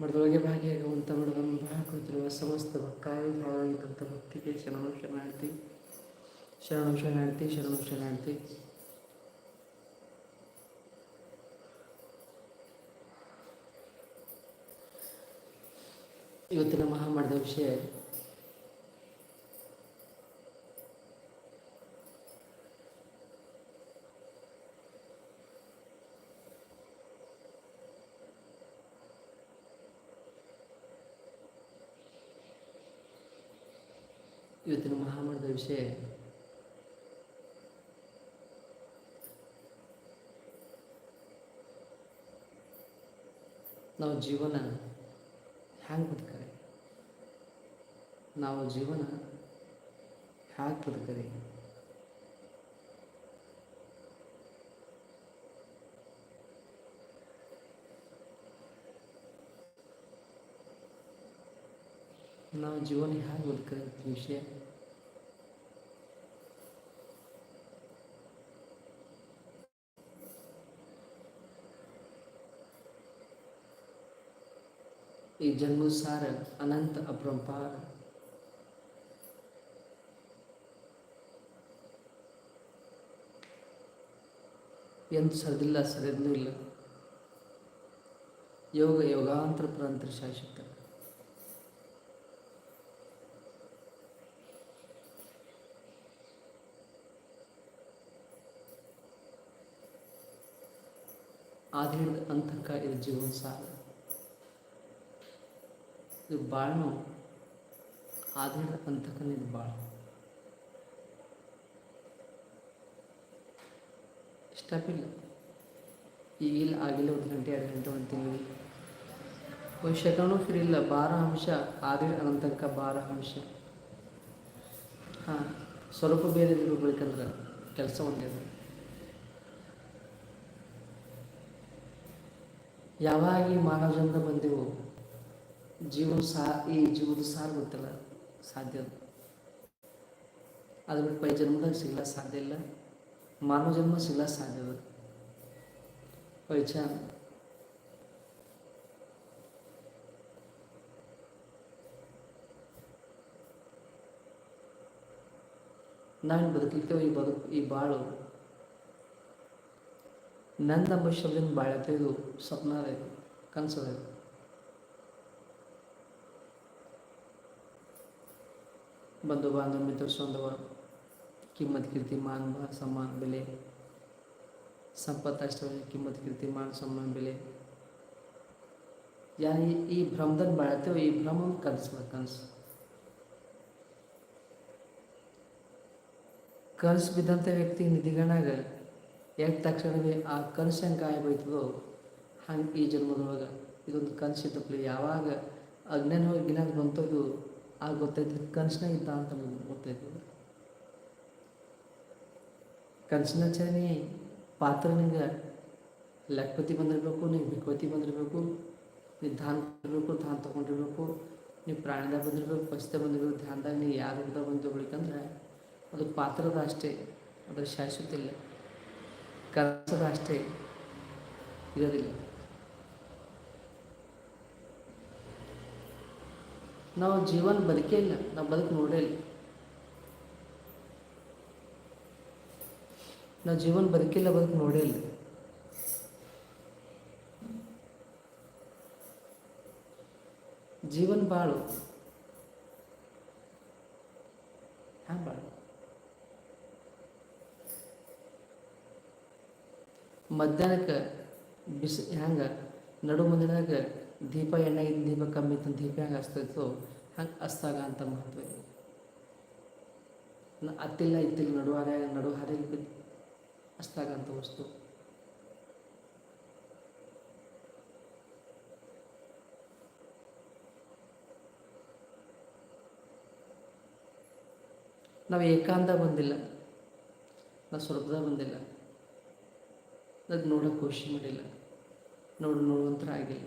ಮಠದೊಳಗೆ ಭಾಗಿಯಾಗುವಂಥ ಬಹಳ ಕುಳಿತಿರುವ ಸಮಸ್ತ ಭಕ್ತಾಯಿ ಭಾವಂತ ಭಕ್ತಿಗೆ ಶರಣು ಶರಣಾರ್ಥಿ ಶರಣು ಶರಣಾರ್ಥಿ ಶರಣು ಶರಣಾರ್ಥಿ ಇವತ್ತಿನ ಮಹಾಮಠದ ವಿಷಯ ಇವತ್ತಿನ ಮಹಾಮಠದ ವಿಷಯ ನಾವು ಜೀವನ ಹ್ಯಾಂಗೆ ಬದುಕರಿ? ನಾವು ಜೀವನ ಹ್ಯಾಗೆ ಬದುಕರಿ? ನಾವು ಜೀವನ ಹೇಗೆ ಬದುಕರಿ ಅಂತ ವಿಷಯ. ಈ ಜನ್ಮಸಾರ ಅನಂತ ಅಪರಂಪಾರ ಎಂದು ಸರಿದಿಲ್ಲ ಸರಿದೂ ಇಲ್ಲ. ಯೋಗ ಯೋಗಾಂತರ ಪರಂತರ ಶಾಶ್ವತ ಆದಿಳಿದ ಅಂತಕ ಇದು ಜೀವನ ಸಾಲ ಇದು ಬಾಳ್ನು ಆದಿಳಿದ ಅಂತಕ ಇದು ಬಾಳು. ಇಷ್ಟಪಿಲ್ಲ. ಈಗಿಲ್ಲ, ಆಗಿಲ್ಲ ಒಂದು ಗಂಟೆ, ಎರಡು ಗಂಟೆ ಒಂದು ತಿಂಗಳು ಭವಿಷ್ಯಕ್ಕೂ ಫ್ರೀ ಇಲ್ಲ. ಬಾರ ಅಂಶ ಆದಿಳ ಅನಂತಕ ಬಾರ ಅಂಶ. ಹಾಂ, ಸ್ವಲ್ಪ ಬೇರೆ ಇರ್ಬೇಕಂದ್ರೆ ಕೆಲಸ ಒಂದೇ ಅದ. ಯಾವಾಗ ಈ ಮಾನವ ಜನ್ಮ ಬಂದೆವು, ಜೀವನ ಸಾ, ಈ ಜೀವದ ಸಾರ ಗೊತ್ತಿಲ್ಲ, ಸಾಧ್ಯ ಅದು. ಬಿಟ್ಟು ಪೈ ಜನ್ಮದಾಗ ಸಾಧ್ಯ ಇಲ್ಲ ಮಾನವ ಜನ್ಮ ಸಿಗ್ಲ ಸಾಧ್ಯ ಪೈಚಾನ್ ನಾನು ಬದುಕಲಿಕ್ಕೆ ಈ ಬದುಕು, ಈ ಬಾಳು. ನಂದೆಂಬ ಶಬ್ದದಿಂದ ಬಾಳತ್ತೆ ಇದು ಸ್ವಪ್ನ ಅದ ಇದು ಕನಸದ ಇದು ಬಂಧು ಬಾಂಧವ ಮಿತ್ರ ಸೊಂದವ ಕಿಮ್ಮತ್ ಕೀರ್ತಿ, ಮಾನ್ ಬಾ, ಸಮ್ಮಾನ ಬೆಲೆ. ಸಂಪತ್ತು ಅಷ್ಟೇ ಕಿಮ್ಮತ್ ಕೀರ್ತಿ, ಮಾನ್ ಸಮ್ಮಾನ ಬೆಲೆ. ಯಾ ಈ- ಈ ಭ್ರಮದಲ್ಲಿ ಬಾಳತ್ತೇವೆ ಈ ಭ್ರಮ ಕನಸು ಕನಸು. ಕನಸು ಬಿದ್ದಂಥ ವ್ಯಕ್ತಿ ನಿಧಿಗಣಾಗ ಎದ್ದ ತಕ್ಷಣವೇ ಆ ಕನಸು ಹೆಂಗೆ ಗಾಯಬೋಯ್ತದೋ ಹಂಗೆ ಈ ಜನ್ಮದೊಳಗೆ ಇದೊಂದು ಕನಸಿದ್ದಪ್ಲಿ ಯಾವಾಗ ಅಜ್ಞಾನ ಗಿನಾಗ ಬಂತದ್ದು ಆಗ ಗೊತ್ತಾಯ್ತು ಕನಸಿನಾಗ ಇದ್ದ ಅಂತ ಗೊತ್ತೈತಿ. ಕನಸಿನ ಚರಣಿ ಪಾತ್ರ ನಿಂಗೆ ಲಕ್ಪತಿ ಬಂದಿರಬೇಕು, ನೀವು ಭಿಕ್ಪತಿ ಬಂದಿರಬೇಕು, ನೀವು ಧಾನ್ ಇರಬೇಕು ಧಾನ್ ತೊಗೊಂಡಿರ್ಬೇಕು, ನೀವು ಪ್ರಾಣದಾಗ ಬಂದಿರಬೇಕು ಪಸ್ತೆ ಬಂದಿರಬೇಕು, ಧ್ಯಾನದಾಗ ನೀವು ಯಾರು ಹುಡ್ದಾಗ ಬಂದು ತಗೊಳಿಕಂದ್ರೆ ಅದು ಪಾತ್ರದ ಅಷ್ಟೇ. ಅದರ ಶಾಶ್ವತ ಇಲ್ಲ. ಕನಸದ ಅಷ್ಟೇ ಇರೋದಿಲ್ಲ. ನಾವು ಜೀವನ ಬದುಕೇ ಇಲ್ಲ, ನಾವು ಬದುಕು ನೋಡೇ ಇಲ್ಲ. ನಾವು ಜೀವನ ಬದುಕಿಲ್ಲ ಬದುಕು ನೋಡೇ ಇಲ್ಲ. ಜೀವನ ಬಾಳು ಹ್ಯಾಂಗ ಬಾಳು ಮಧ್ಯಾಹ್ನಕ್ಕೆ ಬಿಸಿ ಹ್ಯಾಂಗೆ, ನಡು ಮುಂದಿನಾಗ ದೀಪ ಎಣ್ಣೆ ಇದ್ದ ದೀಪ ಕಮ್ಮಿ ಇತ್ತು, ದೀಪ ಹೆಂಗೆ ಹಸ್ತಿತ್ತು ಹಂಗೆ ಹಸ್ತಾಗ ಅಂತ ಮಹತ್ವ ಅತ್ತಿಲ್ಲ ಇತ್ತಿಲ್ಲ, ನಡು ಹಾರೆ ನಡು ಬಿದ್ದು ಹಚ್ದಾಗ ಅಂತ ವಸ್ತು. ನಾವು ಏಕಾಂತ ಬಂದಿಲ್ಲ, ನಾವು ಸ್ವಲ್ಪದಾಗ ಬಂದಿಲ್ಲ. ಅದು ನೋಡೋಕೆ ಖುಷಿ ಮಾಡಿಲ್ಲ. ನೋಡು ನೋಡುವಂತರ ಆಗಿಲ್ಲ.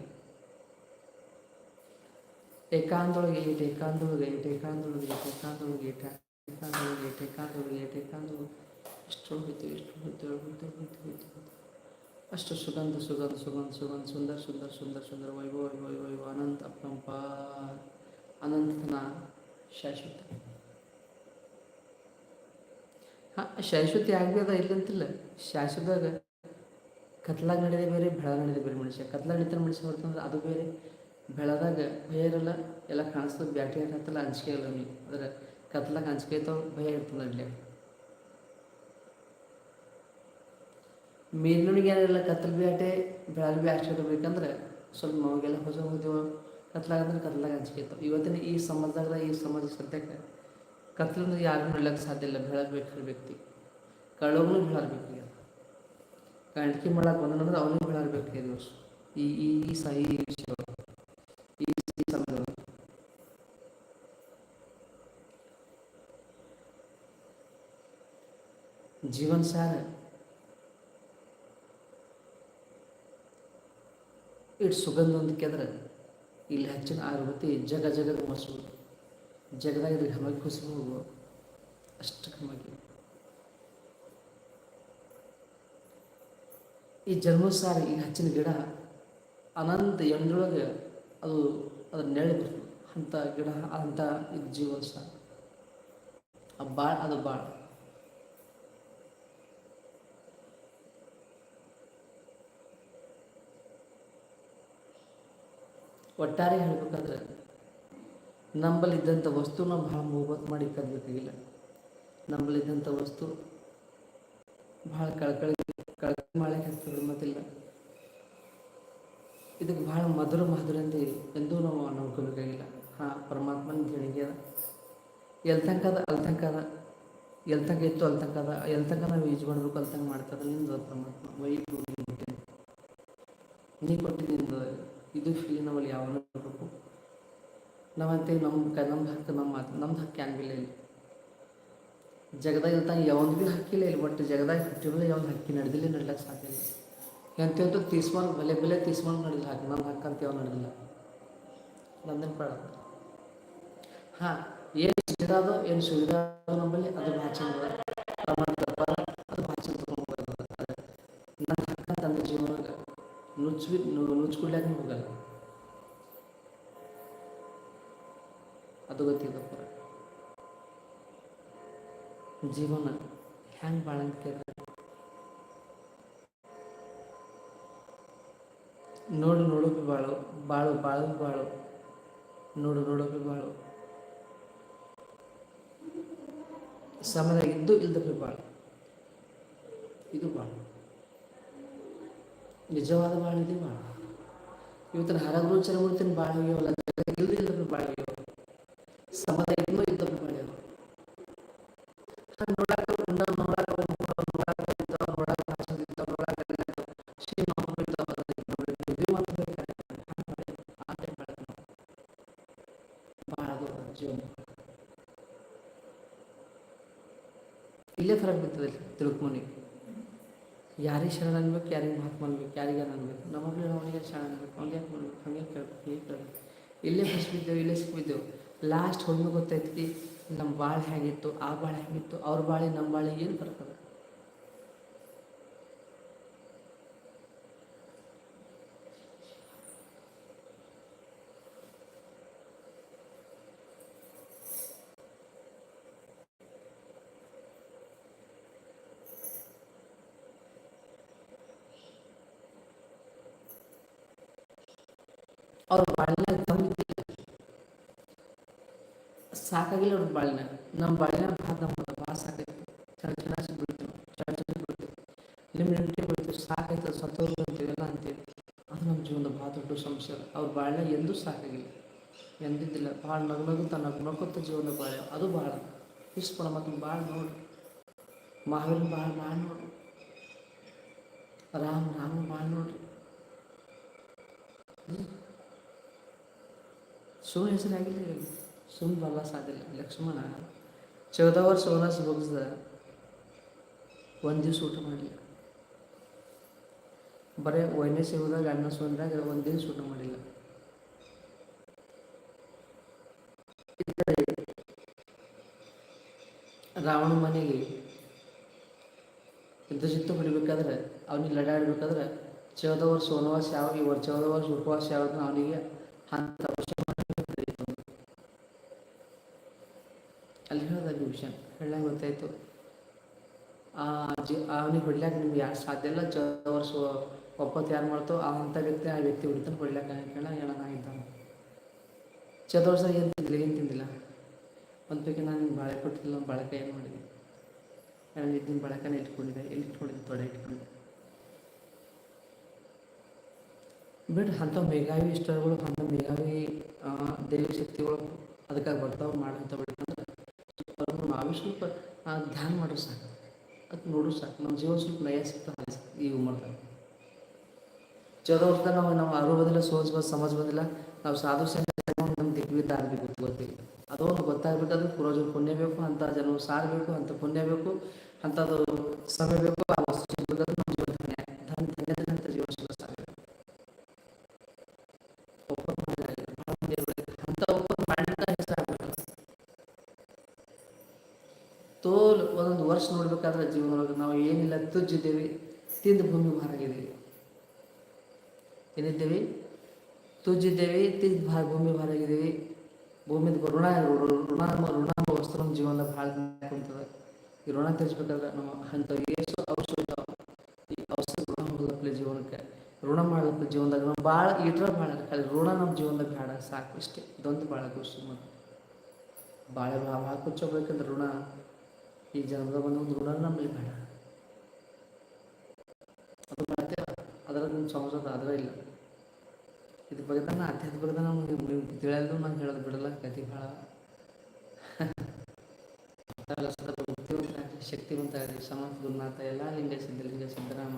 ಏಕಾಂತೊಳಗೆ ಏಟ್ ಏಕಾಂತೊಳಗೆ ಏಟ್ ಏಕಾಂತೊಳಗೆ ಏಟ್ ಏಕಾಂತೊಳಗೆ ಏಟ್ ಏಕಾಂತೊಳಗೆ ಏಟ್ ಏಕಾಂತೊಳಗೆ ಏಟ್ ಏಕಾಂತೊಳಗೆ ಎಷ್ಟು ಹೋಯ್ತು ಎಷ್ಟು ಹೋಯ್ತು ಅಷ್ಟು ಸುಗಂಧ ಸುಗಂಧ ಸುಗಂಧ ಸುಗಂಧ, ಸುಂದರ ಸುಂದರ ಸುಂದರ ಸುಂದರ, ವೈಭವ ವೈಭವ ವೈಭವ, ಅನಂತ ಅಪ್ಪಂಪ ಅನಂತನ ಶಾಶ್ವತ. ಹಾಂ, ಶಾಶ್ವತಿ ಆಗ್ಬೇದ ಇಲ್ಲಂತಿಲ್ಲ? ಶಾಶ್ವತದಾಗ ಕತ್ಲಾಗ ನಡೆದೇ ಬೇರೆ ಬೆಳಗ ನಡೆದೇ ಬೇರೆ ಮನುಷ್ಯ. ಕತ್ಲಾಗ ನಡೀತಾನೆ ಮನುಷ್ಯ ಹೊರತಂದ್ರೆ ಅದು ಬೇರೆ. ಬೆಳದಾಗ ಭಯ ಇರಲ್ಲ, ಎಲ್ಲ ಕಾಣಿಸ್ತದೆ ಬ್ಯಾಟ್ರಿ ಹತ್ತಲ್ಲ, ಅಂಜಿಕೆ ಇಲ್ಲ ನೀವು ಅಂದ್ರೆ ಕತ್ಲಾಗ ಅಂಜಿಕೆ ಇರ್ತಾವ, ಭಯ ಇರ್ತದೆ ಅಲ್ಲಿ. ಮೇಲ್ನೊಳಗೆ ಏನಿಲ್ಲ ಕತ್ತಲ್ ಬ್ಯಾಟೆ ಬೆಳಗ್ಗೆ ಬಿ ಅಷ್ಟು ಇರ್ಬೇಕಂದ್ರೆ ಸ್ವಲ್ಪ ನಮಗೆಲ್ಲ ಹೊಸ ಹೋದೆವು. ಕತ್ಲಾಗ ಅಂದ್ರೆ ಕತ್ಲಾಗ ಅಂಜಿಕೆ ಇರ್ತಾವೆ. ಇವತ್ತಿನ ಈ ಸಮಾಜದಾಗ ಈ ಸಮಾಜ ಸದ್ಯಕ್ಕೆ ಕತ್ಲಂದ್ರೆ ಯಾರು ನೋಡ್ಲಿಕ್ಕೆ ಸಾಧ್ಯ ಇಲ್ಲ. ಬೆಳಗ್ಬೇಕು ವ್ಯಕ್ತಿ. ಕಳ್ಳೋಗ್ನು ಬೆಳಗ್ಬೇಕು. ಕಂಡ್ಕಿ ಮಾಡಕ್ಕೆ ಬಂದನಂದ್ರೆ ಅವನಿಗೆ ಬೆಳಗ್ಬೇಕು ಈ ದಿವಸ ಈ ಈ ಈ ಸಹಿ ವಿಷಯ. ಈ ಸಮಯದೊಳಗೆ ಜೀವನ ಸಾರ. ಇಟ್ ಸುಗಂಧ ಒಂದು ಕೆದ್ರ ಇಲ್ಲಿ ಹಚ್ಚಿನ ಆರುವತಿ ಜಗ ಜಗದ ಮಸು ಜಗದಾಗ ಇದ್ರ ಘಮಕ್ಕೆ ಖುಷಿ ಅಷ್ಟು ಘಮಗಿ ಈ ಜನ್ಮಸಾರ ಈ ಹಚ್ಚಿನ ಗಿಡ ಅನಂತ ಎಂಡ್ರೊಳಗೆ ಅದು ಅದ್ರ ನೆಳೆ ಬರ್ತದೆ. ಅಂಥ ಗಿಡ, ಅಂಥ ಇದು ಜೀವನ ಸಾರ. ಆ ಬಾಳ, ಅದು ಭಾಳ ಒಟ್ಟಾರೆ ಹೇಳ್ಬೇಕಾದ್ರೆ ನಂಬಲ್ಲಿದ್ದಂಥ ವಸ್ತುನ ಭಾಳ ಮೂವತ್ತು ಮಾಡಿ ಕಲಿಬೇಕಾಗಿಲ್ಲ ನಂಬಲ್ಲಿದ್ದಂಥ ವಸ್ತು ಭಾಳ ಕಳ್ಕಳಿ ಮಾಡಕ್ಕೆ ಹಚ್ತಿದ್ರು ಮತ್ತಿಲ್ಲ ಇದಕ್ಕೆ ಭಾಳ ಮಧುರ ಮಧುರಂದಿ ಎಂದೂ ನಾವು ನೋಡ್ಕೋಬೇಕಾಗಿಲ್ಲ ಹಾಂ ಪರಮಾತ್ಮನ ದೇಣಿಗೆ ಅದ. ಎಲ್ ತನಕ ಅದ ಅಲ್ತಂಕ ಅದ. ಎಲ್ ತನಕ ಇತ್ತು ಅಲ್ತಂಕ ಅದ. ಎಲ್ ತನಕ ನಾವು ಯೂಸ್ ಮಾಡಬೇಕು ಅಲ್ತಂಗ ಮಾಡ್ತಾರ ನಿಂದು ಪರಮಾತ್ಮ. ವೈಭವ ನೀ ಕೊಟ್ಟಿದ್ದು ಇದು ಫೀಲ್ ನಮ್ಮಲ್ಲಿ ಯಾವ ನಾವು ಅಂತೇಳಿ ನಮ್ಮ ಕ, ನಮ್ಮ ಹಕ್ಕು, ನಮ್ಮ ಮಾತು ನಮ್ದು ಹಕ್ಕು ಹ್ಯಾಂಗಿಲ್ಲ ಇಲ್ಲಿ. ಜಗದಾಗ ಇರ್ತಾನೆ, ಯಾವೊಂದು ಭೀ ಹಕ್ಕಿಲ್ಲ ಇಲ್ಲಿ ಬಟ್ ಜಗದಾಗ ಹುಟ್ಟಿದ್ರೆ ಯಾವ್ದು ಹಕ್ಕಿ ನಡೆದಿಲ್ಲ ನಡ್ಲಕ್ಕೆ ಸಾಧ್ಯ ಇಲ್ಲ. ಎಂತೆಂತೂ ತೀಸ್ಮಾನ್ ಬೆಲೆ ಬೆಲೆ ತೀಸ್ಮಾನ್ ನಡೆದಿಲ್ಲ ಹಾಕಿ ನಮ್ಮ ಹಕ್ಕಂತ ಅಂತ ಯಾವ ನಡೆದಿಲ್ಲ. ನಂದೇನು ಪಡ. ಹಾಂ, ಏನು ಸುವಿಧಾದೋ ಏನು ಸುವಿಧಾ ನಮ್ಮಲ್ಲಿ, ಅದು ಚಂದ ಅದ. ಅದು ಚಂದ ನನ್ನ ಹಕ್ಕ ತಂದ ಹೋಗಲ್ಲ. ಅದು ಗೊತ್ತಿದ್ದಪ್ಪ ಜೀವನ ಹೆಂಗೆ ಬಾಳಂತ ಕೇಳಿದ್ರೆ ನೋಡು ನೋಡೋಕೆ ಬಾಳು ಬಾಳು ಬಾಳು ಬಾಳು ನೋಡು ನೋಡೋಕೆ ಬಾಳು ಸಮಯ ಇದ್ದು ಇಲ್ದಕ್ಕೆ ಬಾಳು ಇದು ಬಾಳು. ನಿಜವಾದ ಬಾಳಿದೆ ಬಾಳು. ಇವತ್ತಿನ ಹರಗುರು ಚರಮೂರ್ತಿನ ಬಾಳ ಹೋಗ್ಯವಲ್ಲ ಇಲ್ದ ಇಲ್ಲದ ಬಾಳ ಇಲ್ಲೇ ಫರಕ್ ಬಿರ್ತದೆ ತಿಳ್ಕೊನಿಗೆ ಯಾರಿಗೆ ಶರಣ ಅನ್ಬೇಕು, ಯಾರಿಗೆ ಮಹಾತ್ಮ ಅನ್ಬೇಕು, ಯಾರಿಗೆ ಅನ್ಬೇಕು. ಮಕ್ಕಳು ಅವನಿಗೆ ಶರಣ ಅನ್ಬೇಕು, ಅವ್ನಿಗೆ ಯಾಕೆ ಮಾಡ್ಬೇಕು ಹಂಗೆ ಕೇಳ್ಬೇಕು ಹೀಗೆ ಕೇಳ್ಬೇಕು ಇಲ್ಲೇ ಫಸ್ಟ್ ಬಿದ್ದೆವು, ಇಲ್ಲೇ ಸಿಕ್ಕಿದ್ದೆವು ಲಾಸ್ಟ್ ಹೋಗಿ ಗೊತ್ತೈತಿ ನಮ್ಮ ಬಾಳೆ ಹೇಗಿತ್ತು ಆ ಬಾಳೆ ಹೇಗಿತ್ತು ಅವ್ರ ಬಾಳೆ, ನಮ್ಮ ಬಾಳೆ, ಏನು ಬರ್ತದೆ ಬಾಳಿನ ತಂದಿದ್ದಿಲ್ಲ ಸಾಕಾಗಿಲ್ಲ ಅವ್ರ ಬಾಳಿನ. ನಮ್ಮ ಬಾಳಿನ ಭಾಳ ನಮ್ಮ ಭಾಳ ಸಾಕೈತಿ ಚಳ ಚೆನ್ನಾಗಿ ಬಿಡ್ತೀವಿ ಚಳ ಚೆನ್ನಾಗಿ ಬಿಡ್ತೀವಿ ನಿಮ್ಮ ನೆಂಟಿ ಬಿಡ್ತೀವಿ ಸಾಕೈತೆ ಸತ್ತೋರು ಅಂತೀವಿ ಎಲ್ಲ ಅಂತೀವಿ. ಅದು ನಮ್ಮ ಜೀವನದ ಭಾಳ ದೊಡ್ಡ ಸಮಸ್ಯೆ ಅವ್ರ ಬಾಳಿನ ಎಂದೂ ಸಾಕಾಗಿಲ್ಲ. ಎಂದಿದ್ದಿಲ್ಲ. ಭಾಳ ನಗನಗು ತನ್ನ ನಕ್ಕೊತ್ತ ಜೀವನ ಭಾಳ ಅದು ಭಾಳ. ಇಷ್ಟು ಪಡ ಮತ್ತು ಭಾಳ ನೋಡಿ ಮಹಾವೀರ ಭಾಳ ಭಾಳ ನೋಡಿ ರಾಮ ರಾಮ ಭಾಳ ನೋಡ್ರಿ. ಸುಮ್ಮನೆ ಹೆಸರಾಗಿಲ್ಲ ಸುಮ್ಮನೆ ಬಲ್ಲ ಸಾಧಿಲ್ಲ ಲಕ್ಷ್ಮಣ ಚೌದ ವರ್ಷ ವನವಾಸ ಮುಗಿಸ್ದ ಒಂದು ದಿವ್ಸ ಊಟ ಮಾಡಲಿಲ್ಲ ಬರೀ ಒಂದನೇ ಸೇವದಾಗ ಅನ್ನ ಸೋಂದಾಗ ಒಂದು ದಿವಸ ಊಟ ಮಾಡಿಲ್ಲ. ರಾವಣ ಮನೆಗೆ ಯುದ್ಧ ಜಿತ್ತು ಹೊಡಿಬೇಕಾದ್ರೆ, ಅವನಿಗೆ ಲಡಾಡ್ಬೇಕಾದ್ರೆ ಚೌದ ವರ್ಷ ವನವಾಸ ಯಾವಾಗ, ಇವರು ಚೌದ ವರ್ಷ ಉಪವಾಸ ಯಾವಾಗ ಅವನಿಗೆ ಅಂತ ವಿಷಯ. ಹೇಳಾಗ ಗೊತ್ತಾಯ್ತು. ಆ ಜಿ ಅವನಿಗೆ ಹೊಡ್ಲಾಕ ನಿಮ್ಗೆ ಯಾರು ಸಾಧ್ಯ ಇಲ್ಲ. ಚೌದ ವರ್ಷ ಒಪ್ಪತ್ತು ಯಾರು ಮಾಡ್ತೋ ಆ ಅಂಥ ವ್ಯಕ್ತಿ, ಆ ವ್ಯಕ್ತಿ ಹೊಡಿತಾನೆ ಹೊಡ್ಲಾಕ ಹೇಳ ಹೇಳೋಣ ವರ್ಷ ಏನು ತಿಂದಿಲ್ಲ ಏನು ತಿಂದಿಲ್ಲ. ಒಂದು ಪೈಕಿ ನಾನು ನಿಮ್ಗೆ ಬಾಳೆ ಕೊಟ್ಟಿಲ್ಲ ಬಳಕೆ ಏನು ಮಾಡಿದೆ. ನಾನು ಇದ್ದಿನ ಬಾಳೆಕನ ಇಟ್ಕೊಂಡಿದ್ದೆ ಎಲ್ಲಿ ಇಟ್ಕೊಂಡಿದ್ದೆ, ತೊಡೆ ಇಟ್ಕೊಂಡಿದ್ದೆ. ಬಿಟ್ ಅಂಥ ಮೇಘಾವಿ ಇಷ್ಟಗಳು, ಅಂಥ ಮೇಘಾವಿ ದೇವಿ ಶಕ್ತಿಗಳು ಅದಕ್ಕಾಗಿ ಬರ್ತಾವೆ ಮಾಡಂತ ಬಿಡ್ತಂದ್ರೆ ನಾವೇ ಸ್ವಲ್ಪ ಧ್ಯಾನ ಮಾಡೋ ಸಾಕು. ಅದು ನೋಡು ಸಾಕು. ನಮ್ಮ ಜೀವನ ಸ್ವಲ್ಪ ನಯ ಸಿಗ್ತಾ ಈ ಉಮರ್ದಾಗ. ಚೌದ ವರ್ಷದಾಗ ನಾವು ನಾವು ಅರು ಬಂದಿಲ್ಲ ಸೋಚ ಬಂದು, ಸಮಾಜ ಬಂದಿಲ್ಲ. ನಾವು ಸಾಧು ನಮ್ಮ ದಿಗ್ವಿ ಆಗಬೇಕು ಗೊತ್ತು ಗೊತ್ತಿಲ್ಲ. ಅದೊಂದು ಗೊತ್ತಾಗ್ಬೇಕು, ಅದು ಪೂರ್ವಜರ ಪುಣ್ಯ ಬೇಕು, ಅಂತ ಜನ ಸಾರ್ಬೇಕು ಅಂತ ಪುಣ್ಯ ಬೇಕು ಅಂಥದ್ದು ಸಮಯ ಬೇಕು, ಆ ವಸ್ತು ನಮ್ಮ ವರ್ಷ ನೋಡ್ಬೇಕಾದ್ರೆ ಜೀವನದೊಳಗೆ ನಾವು ಏನಿಲ್ಲ ತುಜ್ಜಿದ್ದೇವೆ, ತಿಂದು ಭೂಮಿ ಭಾರಾಗಿದ್ದೀವಿ. ಏನಿದ್ದೇವೆ? ತುಜ್ಜಿದ್ದೇವೆ, ತಿಂದು ಭಾರ, ಭೂಮಿ ಭಾರಾಗಿದ್ದೀವಿ. ಭೂಮಿದ ಋಣ ಋಣ ಋಣ ವಸ್ತ್ರ ಜೀವನದಾಗ ಭಾಳ ಕುಂತದ ಈ ಋಣ ತೀರಿಸ್ಬೇಕಾದ್ರೆ ನಮ್ಮ ಅಂತ ಏಸು ಔಷಧ, ಈ ಔಷಧ ಋಣ ಹೋಗ್ಲಪ್ಲೆ ಜೀವನಕ್ಕೆ. ಋಣ ಮಾಡ್ಲಪ್ಲೆ ಜೀವನದಾಗ. ನಾವು ಭಾಳ ಇಟ್ರ ಭಾಳ ಅಲ್ಲಿ ಋಣ ನಮ್ಮ ಜೀವನದಾಗ ಬೇಡ, ಸಾಕು ಇಷ್ಟೇ. ಇದೊಂದು ಭಾಳ ಖುಷಿ ಮತ್ತು ಭಾಳ ಭಾಳ ಕುಚ್ಚೋಗ್ಬೇಕಂದ್ರೆ ಋಣ ಈ ಜನ್ಮದಾಗ ಬಂದ ಒಂದು ಋಣ ನಮ್ಮಲ್ಲಿ ಬೇಡ. ಅದು ಮಾಡ್ತೇವೆ ಅದರ ನಿಮ್ಮ ಸಂಸದ ಅದರ ಇಲ್ಲ. ಇದ್ರ ಬಗ್ಗೆ ನಾನು ಅತ್ಯಂತ ಬಗ್ಗೆ ನಾನು ನೀವು ತಿಳಿಯೋದು ನಾನು ಹೇಳೋದು ಬಿಡಲ್ಲ ಕತಿ ಭಾಳ. ಶಕ್ತಿವಂತ ಆಗಲಿ ಗುರುನಾಥ, ಎಲ್ಲ ಲಿಂಗ ಸಿದ್ಧಲಿಂಗ ಸಿದ್ದರಾಮ.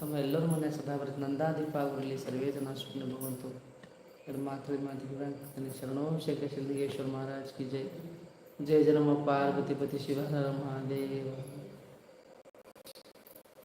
ತಮ್ಮ ಎಲ್ಲರ ಮನೆ ಸದಾ ಬರುತ್ತೆ ನಂದಾದೀಪ ಆಗಿರಲಿ ಸರ್ವೇ ಜನ ಸುಮ್ಮನೆ ಭಗವಂತು. ಎರಡು ಮಾತ್ರ ಮಾತಿಗೆ ಶರಣೋ ಶೇಖರ್ ಸಿದ್ಧಲಿಂಗೇಶ್ವರ ಮಹಾರಾಜ್ ಕಿ ಜೈ. जय जय नम पार्वती पति शिव हर महादेव।